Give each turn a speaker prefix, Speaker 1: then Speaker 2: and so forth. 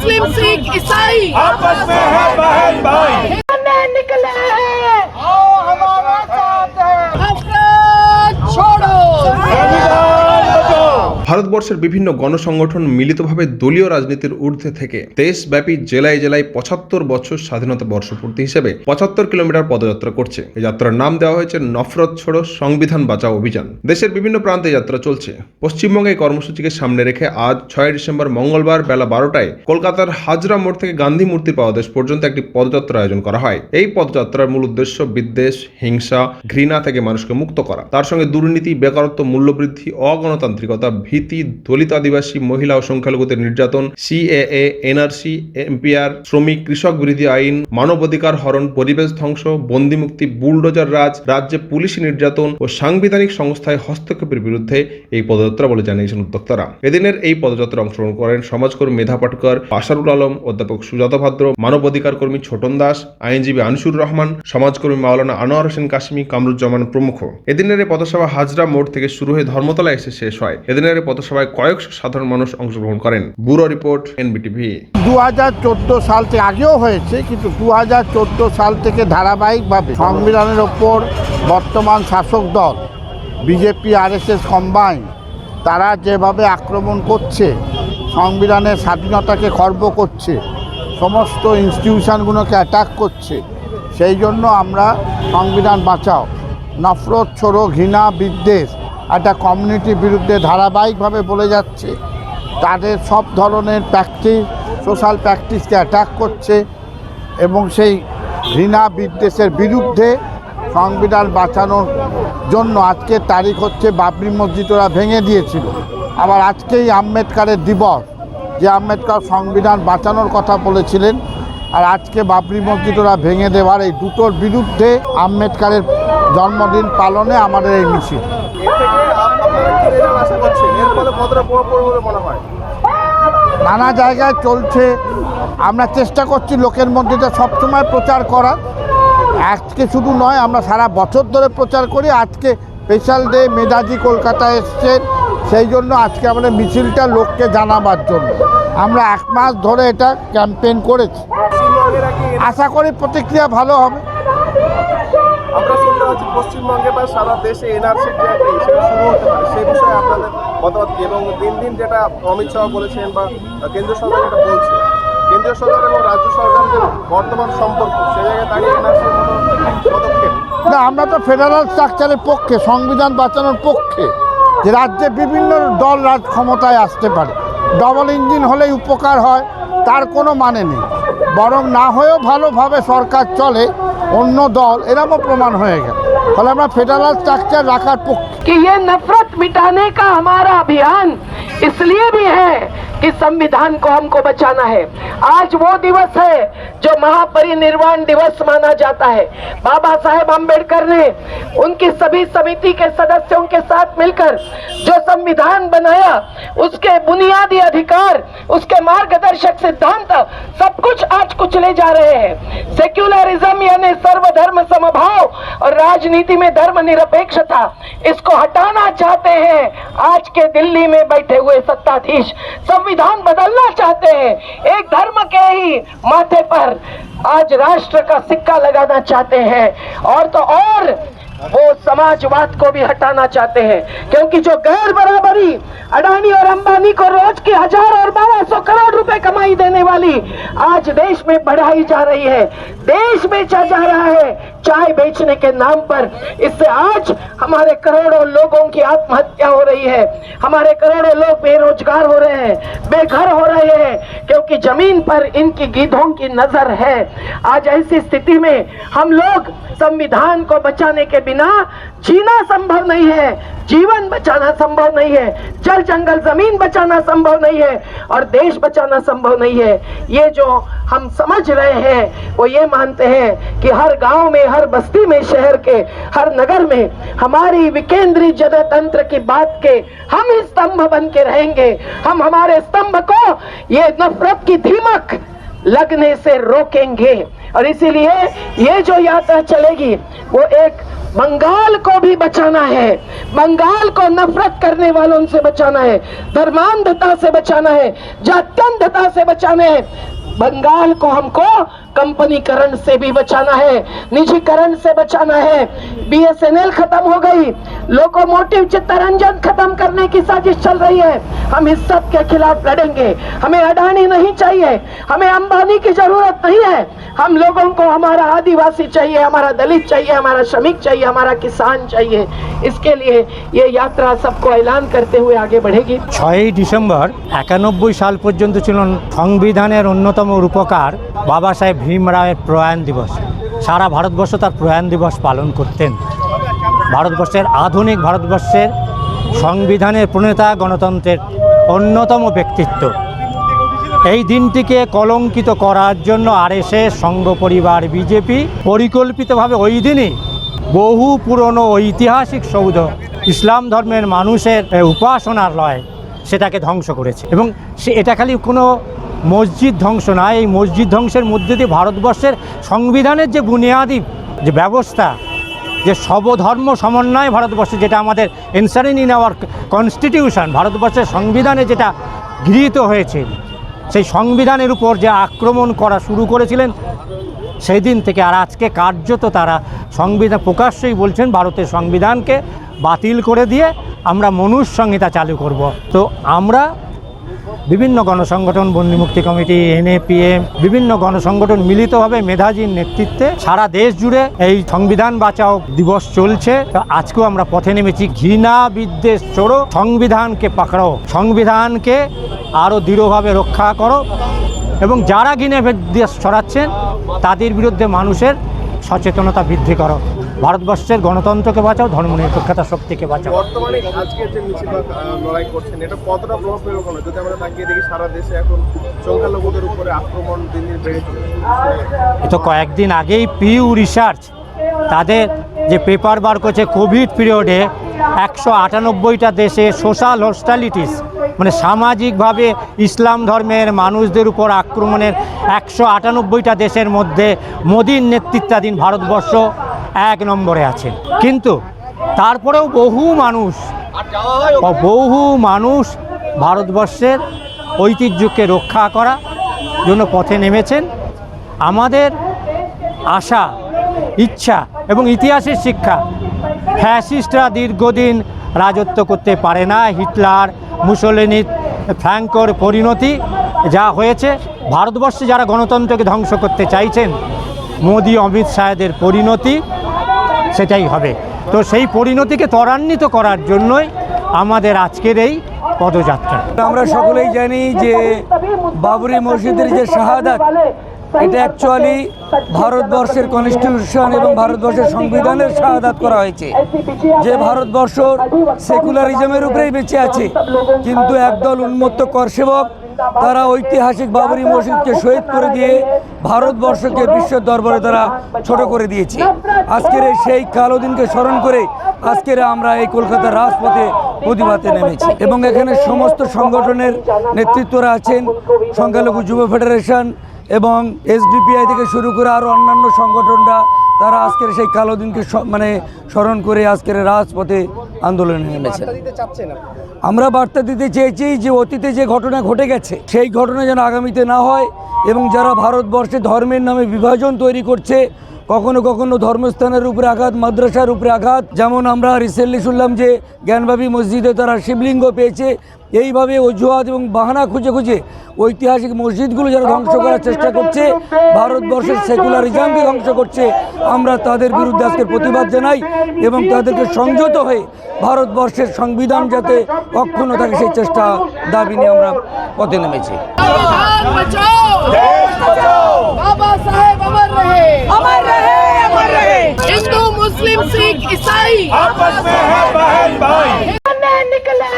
Speaker 1: मुस्लिम सिख ईसाई।
Speaker 2: आपस में है बहन भाई।
Speaker 3: ভারতবর্ষের বিভিন্ন গণসংগঠন মিলিতভাবে দলীয় রাজনীতির ঊর্ধ্বে থেকে দেশব্যাপী জেলায় জেলায় পঁচাত্তর বছর স্বাধীনতা বর্ষপূর্তি হিসেবে পঁচাত্তর কিলোমিটার পদযাত্রা করছে। এই যাত্রার নাম দেওয়া হয়েছে নফরত ছোড়ো সংবিধান বাঁচাও অভিযান। দেশের বিভিন্ন প্রান্তে যাত্রা চলছে। পশ্চিমবঙ্গে কর্মসূচিকে সামনে রেখে আজ ছয় ডিসেম্বর মঙ্গলবার বেলা বারোটায় কলকাতার হাজরা মোড় থেকে গান্ধী মূর্তির পাদদেশ পর্যন্ত একটি পদযাত্রা আয়োজন করা হয়। এই পদযাত্রার মূল উদ্দেশ্য বিদ্বেষ, হিংসা, ঘৃণা থেকে মানুষকে মুক্ত করা। তার সঙ্গে দুর্নীতি, বেকারত্ব, মূল্যবৃদ্ধি, অগণতান্ত্রিকতা, ভীতি দলিত আদিবাসী মহিলা ও সংখ্যালঘুদের নির্যাতন সিএএ এনআরসি এমপিআর শ্রমিক, কৃষক বিরোধী আইন মানবাধিকার হরণ, পরিবেশ ধ্বংস, বন্দিমুক্তি, বুলডোজার রাজ, রাজ্যে পুলিশি নির্যাতন ও সাংবিধানিক সংস্থায় হস্তক্ষেপের বিরুদ্ধে এই পদযাত্রা বলে জানিয়েছেন উদ্যোক্তারা। এদিনের এই পদযাত্রা অংশগ্রহণ করেন সমাজকর্মী মেধা পাটকর পাশারুল আলম, অধ্যাপক সুজাতা ভাদ্র মানবাধিকার কর্মী ছোটন দাস, আইনজীবী আনসুর রহমান, সমাজকর্মী মাওলানা আনোয়ার হোসেন কাশ্মী, কামরুজ্জামান প্রমুখ। এদিনের এই পথসভা হাজরা মোড় থেকে শুরু হয়ে ধর্মতলা এসে শেষ হয়। এদিনের এই পথসভায় কয়েকশো সাধারণ মানুষ অংশগ্রহণ করেন। Bureau report, NBTV.
Speaker 4: দু হাজার চোদ্দ সাল থেকে আগেও হয়েছে, কিন্তু দু হাজার চোদ্দ সাল থেকে ধারাবাহিকভাবে সংবিধানের ওপর বর্তমান শাসক দল, বিজেপি, আরএসএস কম্বাইন তারা যেভাবে আক্রমণ করছে, সংবিধানের স্বাধীনতাকে খর্ব করছে, সমস্ত ইনস্টিটিউশনগুলোকে অ্যাটাক করছে, সেই জন্য আমরা সংবিধান বাঁচাও। নফরত, ছোড়ো, ঘৃণা, বিদ্বেষ একটা কমিউনিটির বিরুদ্ধে ধারাবাহিকভাবে বলে যাচ্ছে। তাদের সব ধরনের প্র্যাকটিস সোশ্যাল প্র্যাকটিসকে অ্যাটাক করছে এবং সেই ঘৃণা বিদ্বেষের বিরুদ্ধে সংবিধান বাঁচানোর জন্য আজকের তারিখ হচ্ছে বাবরি মসজিদ ওরা ভেঙে দিয়েছিল। আবার আজকেই আম্বেদকারের দিবস। যে আম্বেদকর সংবিধান বাঁচানোর কথা বলেছিলেন আর আজকে বাবরি মসজিদ ওরা ভেঙে দেওয়ার এই দুটোর বিরুদ্ধে আম্বেদকারের জন্মদিন পালনে আমাদের এই মিছিল। নানা জায়গায় চলছে। আমরা চেষ্টা করছি লোকের মধ্যে সবসময় প্রচার করার। আজকে শুধু নয়, আমরা সারা বছর ধরে প্রচার করি। আজকে স্পেশাল ডে মেধাজি কলকাতায় এসছেন। সেই জন্য আজকে আমাদের মিছিলটা লোককে জানাবার জন্য। আমরা এক মাস ধরে এটা ক্যাম্পেইন করেছি। আশা করি প্রতিক্রিয়া ভালো হবে।
Speaker 5: আমরা শুনতে পাচ্ছি পশ্চিমবঙ্গে বা সারা দেশে এনআরসি যে একটা ইস্যু শুরু হতে পারে। সেই বিষয়ে আপনাদের মতামত এবং দিন দিন যেটা অমিত শাহ বলেছেন বা কেন্দ্রীয় সরকার যেটা বলছে কেন্দ্রীয় সরকার এবং রাজ্য সরকারের যে বর্তমান সম্পর্ক সেই জায়গায় দাঁড়িয়ে এনআরসির পদক্ষেপ?
Speaker 4: না আমরা তো ফেডারাল স্ট্রাকচারের পক্ষে সংবিধান বাঁচানোর পক্ষে যে রাজ্যে বিভিন্ন দল রাজ ক্ষমতায় আসতে পারে। ডবল ইঞ্জিন হলেই উপকার হয় তার কোনো মানে নেই বরং না হয়েও ভালোভাবে সরকার চলে অন্য দল এরমও প্রমাণ হয়ে গেল ফলে আমরা ফেডারাল স্ট্রাকচার রাখার পক্ষে
Speaker 1: कि ये नफरत मिटाने का हमारा अभियान इसलिए भी है कि संविधान को हमको बचाना है। आज वो दिवस है जो महापरिनिर्वाण दिवस माना जाता है। बाबा साहेब अंबेडकर ने उनकी सभी समिति के सदस्यों के साथ मिलकर जो संविधान बनाया, उसके बुनियादी अधिकार, उसके मार्गदर्शक सिद्धांत सब कुछ आज कुचले जा रहे हैं। सेक्युलरिज्म यानी सर्वधर्म समभाव और राजनीति में धर्म निरपेक्षता इसको हटाना चाहते हैं। आज के दिल्ली में बैठे हुए सत्ताधीश संविधान बदलना चाहते हैं। एक धर्म के ही माथे पर आज राष्ट्र का सिक्का लगाना चाहते हैं। और तो और वो समाजवाद को भी हटाना चाहते हैं, क्योंकि जो गैर बराबरी, अडानी और अंबानी को रोज के हज़ार और बारह सौ करोड़ रुपए कमाई देने वाली आज देश में बढ़ाई जा रही है, देश बेचा जा रहा है, चाय बेचने के नाम पर। इससे आज हमारे करोड़ों लोगों की आत्महत्या हो रही है, हमारे करोड़ों लोग बेरोजगार हो रहे हैं, बेघर हो रहे हैं, क्योंकि ज़मीन पर इनकी गीधों की नज़र है। आज ऐसी स्थिति में हम लोग संविधान को बचाने के बिना जीना संभव नहीं है, जीवन बचाना संभव नहीं है, जल जंगल ज़मीन बचाना संभव नहीं है और देश बचाना संभव नहीं है। ये जो हम समझ रहे हैं, वो ये मानते हैं कि हर गाँव में, हर बस्ती में, शहर के, हर नगर में हमारी विकेंद्रीय जनतंत्र की बात के हम स्तंभ बन के रहेंगे। हम हमारे स्तंभ को ये नफरत की धीमक लगने से रोकेंगे। और इसीलिए ये जो यात्रा चलेगी, वो एक बंगाल को भी बचाना है। बंगाल को नफरत करने वालों से बचाना है। धर्मांधता से बचाना है। जात्यंधता से बचाना है। बंगाल को हमको कंपनीकरण से भी बचाना है निजीकरण से बचाना है बीएसएनएल खत्म हो गई लोकोमोटिव चित्तरंजन खत्म करने की साजिश चल रही है हम इस सब के खिलाफ लड़ेंगे हमें अडानी नहीं चाहिए हमें अंबानी की जरूरत नहीं है हम लोगों को हमारा आदिवासी चाहिए हमारा दलित चाहिए हमारा श्रमिक चाहिए हमारा किसान चाहिए इसके लिए ये यात्रा सबको ऐलान करते हुए आगे बढ़ेगी
Speaker 6: ছয়ই ডিসেম্বর একানব্বই সাল পর্যন্ত ছিল সংবিধানের অন্যতম রূপকার বাবা সাহেব ভীম রায়ের প্রয়াণ দিবস। সারা ভারতবর্ষ তার প্রয়াণ দিবস পালন করতেন। ভারতবর্ষের আধুনিক ভারতবর্ষের সংবিধানের প্রণেতা গণতন্ত্রের অন্যতম ব্যক্তিত্ব। এই দিনটিকে কলঙ্কিত করার জন্য আরএসএস, সংঘ পরিবার, বিজেপি পরিকল্পিতভাবে ওই দিনই বহু পুরনো ঐতিহাসিক সৌধ ইসলাম ধর্মের মানুষের উপাসনার লয় সেটাকে ধ্বংস করেছে। এবং সে, এটা খালি কোনো মসজিদ ধ্বংস নয় এই মসজিদ ধ্বংসের মধ্যে দিয়ে ভারতবর্ষের সংবিধানের যে বুনিয়াদি যে ব্যবস্থা, যে সবধর্ম সমন্বয় ভারতবর্ষে, যেটা আমাদের এনসারিন ইন আওয়ার কনস্টিটিউশন ভারতবর্ষের সংবিধানে যেটা গৃহীত হয়েছে, সেই সংবিধানের উপর যে আক্রমণ করা শুরু করেছিলেন, সেই দিন থেকে আর আজকে কার্যত তারা সংবিধান প্রকাশ্যই বলছেন, ভারতের সংবিধানকে বাতিল করে দিয়ে আমরা মনুষ্য সংহিতা চালু করব। তো আমরা বিভিন্ন গণসংগঠন বন্দি মুক্তি কমিটি, এনএপিএম, বিভিন্ন গণসংগঠন মিলিতভাবে মেধাজীর নেতৃত্বে সারা দেশ জুড়ে এই সংবিধান বাঁচাও দিবস চলছে। আজকেও আমরা পথে নেমেছি। ঘৃণা বিদ্বেষ চড়ো সংবিধানকে পাকড়াও, সংবিধানকে আরও দৃঢ়ভাবে রক্ষা করো এবং যারা ঘৃণা বিদ্বেষ ছড়াচ্ছেন, তাদের বিরুদ্ধে মানুষের সচেতনতা বৃদ্ধি করো। ভারতবর্ষের গণতন্ত্রকে বাঁচাও ধর্মনিরপেক্ষতা শক্তিকে বাঁচাও।
Speaker 5: বর্তমানে আজকে যে মিছিল লড়াই করছেন এটা কতটা প্রভাব ফেলবে কোনো যদি আমরা তাকিয়ে দেখি সারা দেশে এখন সংখ্যালঘুদের উপরে আক্রমণ দিন দিন বেড়ে চলেছে।
Speaker 6: এ তো কয়েকদিন আগেই পিউ রিসার্চ তাদের যে পেপার বার করছে কোভিড পিরিয়ডে একশো আটানব্বইটা দেশে সোশ্যাল হস্টালিটিস মানে সামাজিকভাবে ইসলাম ধর্মের মানুষদের উপর আক্রমণের একশো আটানব্বইটা দেশের মধ্যে মোদীর নেতৃত্বাধীন ভারতবর্ষ এক নম্বরে আছে। কিন্তু তারপরেও বহু মানুষ বহু মানুষ ভারতবর্ষের ঐতিহ্যকে রক্ষা করা জন্য পথে নেমেছেন। আমাদের আশা, ইচ্ছা এবং ইতিহাসের শিক্ষা, ফ্যাসিস্টরা দীর্ঘদিন রাজত্ব করতে পারে না, হিটলার, মুসলিনি, ফ্র্যাঙ্কোর পরিণতি যা হয়েছে। ভারতবর্ষে যারা গণতন্ত্রকে ধ্বংস করতে চাইছেন, মোদি, অমিত শাহেদের পরিণতি সেটাই হবে। তো সেই পরিণতিকে ত্বরান্বিত করার জন্যই আমাদের আজকের এই পদযাত্রা।
Speaker 7: আমরা সকলেই জানি যে বাবরি মসজিদের যে শাহাদাত, এটা অ্যাকচুয়ালি ভারতবর্ষের কনস্টিটিউশন এবং ভারতবর্ষের সংবিধানের শাহাদাত করা হয়েছে। যে ভারতবর্ষ সেকুলারিজমের উপরেই বেঁচে আছে, কিন্তু একদল উন্মত্ত করসেবক তারা ঐতিহাসিক বাবরি মসজিদকে শহীদ করে দিয়ে ভারতবর্ষকে বিশ্বের দরবারে তারা ছোট করে দিয়েছে। আজকের সেই কালো দিনকে স্মরণ করে আজকের আমরা এই কলকাতার রাজপথে প্রতিবাদে নেমেছি এবং এখানে সমস্ত সংগঠনের নেতৃত্বরা আছেন, সংখ্যালঘু যুব ফেডারেশন এবং এসডিপিআই থেকে শুরু করে আরও অন্যান্য সংগঠনরা তারা আজকের সেই কালো দিনকে মানে স্মরণ করে আজকের রাজপথে আন্দোলনে নেমেছে। আমরা বার্তা দিতে চেয়েছি যে অতীতে যে ঘটনা ঘটে গেছে সেই ঘটনা যেন আগামীতে না হয় এবং যারা ভারতবর্ষে ধর্মের নামে বিভাজন তৈরি করছে কখনো কখনো ধর্মস্থানের উপরে আঘাত, মাদ্রাসার উপরে আঘাত। যেমন আমরা রিসেন্টলি শুনলাম যে জ্ঞানবাবী মসজিদে তারা শিবলিঙ্গ পেয়েছে। এইভাবে অজুহাত এবং বাহানা খুঁজে খুঁজে ঐতিহাসিক মসজিদগুলো যারা ধ্বংস করার চেষ্টা করছে, ভারতবর্ষের সেকুলারিজমকে ধ্বংস করছে, আমরা তাদের বিরুদ্ধে আজকে প্রতিবাদ জানাই এবং তাদেরকে সংযত হয়ে ভারতবর্ষের সংবিধান যাতে অক্ষুণ্ণ থাকে, সেই চেষ্টা দাবি নিয়ে আমরা পথে নেমেছি।
Speaker 8: बाबा साहेब अमर रहे। अमर रहे अमर रहे। हिंदू मुस्लिम सिख ईसाई।
Speaker 2: आपस में है बहन भाई निकले